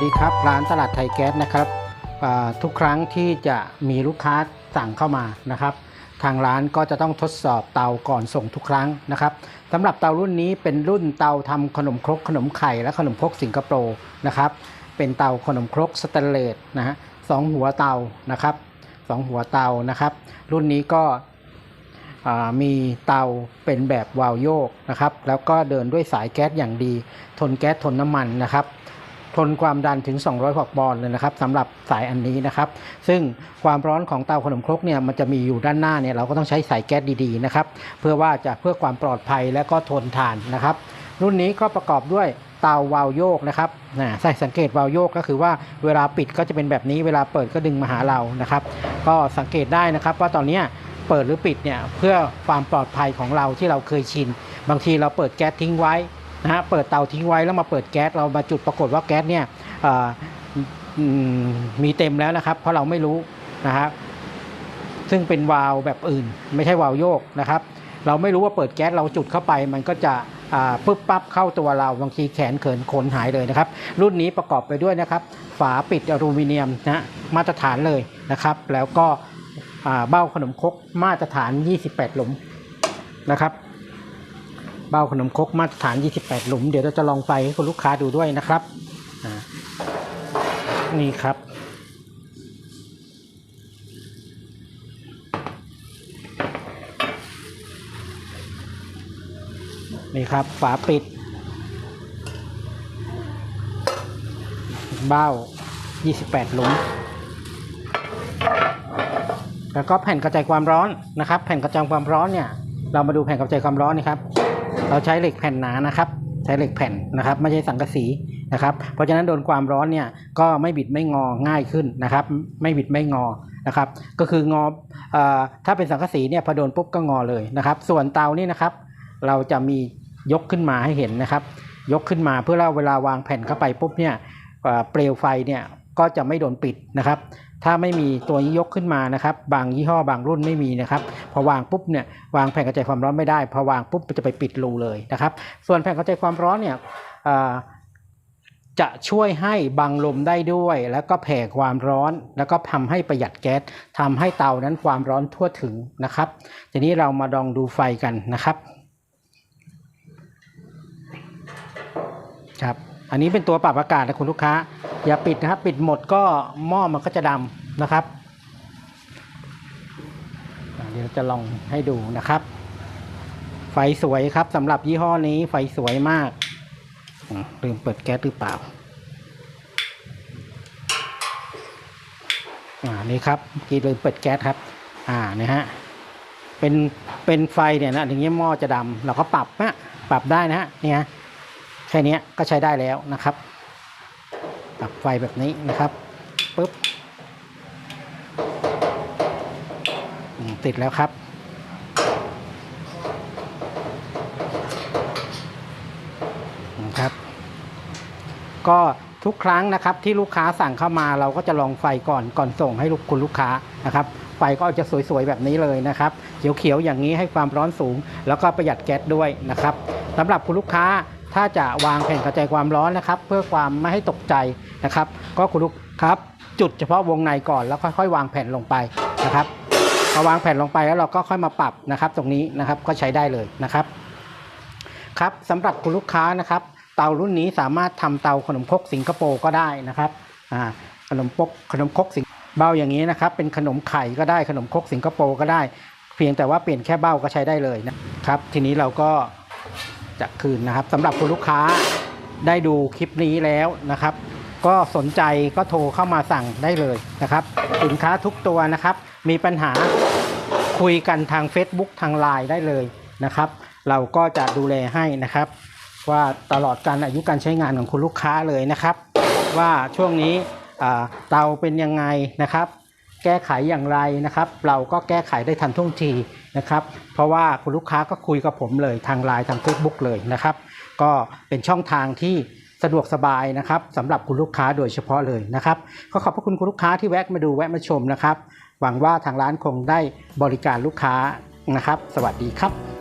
สวัสดีครับร้านตลาดไทยแก๊สนะครับทุกครั้งที่จะมีลูกค้าสั่งเข้ามานะครับ ทางร้านก็จะต้องทดสอบเตาก่อนส่งทุกครั้งนะครับสำหรับเตารุ่นนี้เป็นรุ่นเตาทำขนมครกขนมไข่และขนมครกสิงคโปร์นะครับเป็นเตาขนมครกสแตนเลสนะฮะสองหัวเตานะครับสองหัวเตานะครับ รุ่นนี้ก็มีเตาเป็นแบบวาล์วโยกนะครับ แล้วก็เดินด้วยสายแก๊สอย่างดี ทนแก๊สทนน้ำมันนะครับ ทนความดันถึง 200วัตต์บอลเลยนะครับสำหรับสายอันนี้นะครับ ซึ่งความร้อนของเตาขนมครกเนี่ยมันจะมีอยู่ด้านหน้าเนี่ยเราก็ต้องใช้สายแก๊สดีๆนะครับเพื่อว่าจะเพื่อความปลอดภัยและก็ทนทานนะครับ รุ่นนี้ก็ประกอบด้วยเตาวาลโยกนะครับนะใส่สังเกตวาลโยกก็คือว่าเวลาปิดก็จะเป็นแบบนี้เวลาเปิดก็ดึงมาหาเรานะครับ ก็สังเกตได้นะครับว่าตอนนี้เปิดหรือปิดเนี่ยเพื่อความปลอดภัยของเราที่เราเคยชิน บางทีเราเปิดแก๊สทิ้งไว้ นะฮะเปิดเตาทิ้งไว้แล้วมาเปิดแก๊สเรามาจุดปรากฏว่าแก๊สเนี่ยมีเต็มแล้วนะครับ เพราะเราไม่รู้นะฮะซึ่งเป็นวาล์วแบบอื่น ไม่ใช่วาล์วโยกนะครับ เราไม่รู้ว่าเปิดแก๊สเราจุดเข้าไป มันก็จะปึ๊บปั๊บเข้าตัวเราบางทีแขนเขินขนหายเลยนะครับ รุ่นนี้ประกอบไปด้วยนะครับ ฝาปิดอลูมิเนียมนะมาตรฐานเลยนะครับ แล้วก็เบ้าขนมครกมาตรฐาน 28 หลุมนะครับ เบ้าขนมครกมาตรฐาน 28 หลุม เดี๋ยวเราจะลองไฟให้คุณลูกค้าดูด้วยนะครับ นี่ครับ นี่ครับฝาปิด เบ้า 28 หลุมแล้วก็แผ่นกระจายความร้อนนะครับ แผ่นกระจายความร้อนเนี่ย เรามาดูแผ่นกระจายความร้อนนะครับ เราใช้เหล็กแผ่นหนานะครับใช้เหล็กแผ่นนะครับ ไม่ใช่สังกะสีนะครับ เพราะฉะนั้นโดนความร้อนเนี่ยก็ไม่บิดไม่งอง่ายขึ้นนะครับ ไม่บิดไม่งอนะครับ ก็คืองออถ้าเป็นสังกะสีเนี่ยพอโดนปุ๊บก็งอเลยนะครับ ส่วนเตานี่นะครับ เราจะมียกขึ้นมาให้เห็นนะครับ ยกขึ้นมาเพื่อเราเวลาวางแผ่นเข้าไปปุ๊บเนี่ยเปลวไฟเนี่ย ก็จะไม่โดนปิดนะครับ ถ้าไม่มีตัวนี้ยกขึ้นมานะครับ บางยี่ห้อบางรุ่นไม่มีนะครับ พอวางปุ๊บเนี่ยวางแผ่นกระจายความร้อนไม่ได้ พอวางปุ๊บจะไปปิดรูเลยนะครับ ส่วนแผ่นกระจายความร้อนเนี่ยจะช่วยให้บังลมได้ด้วย แล้วก็แผ่ความร้อน แล้วก็ทำให้ประหยัดแก๊สทำให้เตานั้นความร้อนทั่วถึงนะครับ ทีนี้เรามาลองดูไฟกันนะครับครับ อันนี้เป็นตัวปรับอากาศนะคุณลูกค้า อย่าปิดนะครับปิดหมดก็หม้อมันก็จะดำนะครับเดี๋ยวจะลองให้ดูนะครับ ไฟสวยครับสำหรับยี่ห้อนี้ไฟสวยมากลืมเปิดแก๊สหรือเปล่าอ่านี่ครับเมื่อกี้ลืมเปิดแก๊สครับ อ่านะฮะเป็นเป็นไฟเนี่ยนะอย่างเงี้ยหม้อจะดำเราก็ปรับนะปรับได้นะฮะเนี่ย แค่นี้ก็ใช้ได้แล้วนะครับปรับไฟแบบนี้นะครับปุ๊บติดแล้วครับ นะครับ ก็ทุกครั้งนะครับที่ลูกค้าสั่งเข้ามาเราก็จะลองไฟก่อนก่อนส่งให้ลูกคุณลูกค้านะครับ ไฟก็จะสวยๆแบบนี้เลยนะครับ เขียวๆอย่างนี้ให้ความร้อนสูง แล้วก็ประหยัดแก๊สด้วยนะครับสำหรับคุณลูกค้า ถ้าจะวางแผ่นกระจายความร้อนนะครับ เพื่อความไม่ให้ตกใจนะครับ ก็คุณลูกครับ จุดเฉพาะวงในก่อนแล้วค่อยๆ วางแผ่นลงไปนะครับพอวางแผ่นลงไปแล้วเราก็ค่อยมาปรับนะครับ ตรงนี้นะครับก็ใช้ได้เลยนะครับ ครับสำหรับคุณลูกค้านะครับ เตารุ่นนี้สามารถทำเตาขนมครกสิงคโปร์ก็ได้นะครับอ่าขนมคกขนมครกสิงเบ้าอย่างนี้นะครับ เป็นขนมไข่ก็ได้ขนมครกสิงคโปร์ก็ได้ เพียงแต่ว่าเปลี่ยนแค่เบ้าก็ใช้ได้เลยนะครับ ทีนี้เราก็ จะคืนนะครับสำหรับคุณลูกค้าได้ดูคลิปนี้แล้วนะครับ ก็สนใจก็โทรเข้ามาสั่งได้เลยนะครับ สินค้าทุกตัวนะครับ มีปัญหาคุยกันทาง Facebook ทางไลน์ได้เลยนะครับ เราก็จะดูแลให้นะครับ ว่าตลอดการอายุการใช้งานของคุณลูกค้าเลยนะครับ ว่าช่วงนี้เตาเป็นยังไงนะครับ แก้ไขอย่างไรนะครับ เราก็แก้ไขได้ทันท่วงที นะครับ เพราะว่าคุณลูกค้าก็คุยกับผมเลยทางไลน์ทาง Facebook เลยนะครับ ก็เป็นช่องทางที่สะดวกสบายนะครับสำหรับคุณลูกค้าโดยเฉพาะเลยนะครับก็ขอบพระคุณคุณลูกค้าที่แวะมาดูแวะมาชมนะครับ หวังว่าทางร้านคงได้บริการลูกค้านะครับ สวัสดีครับ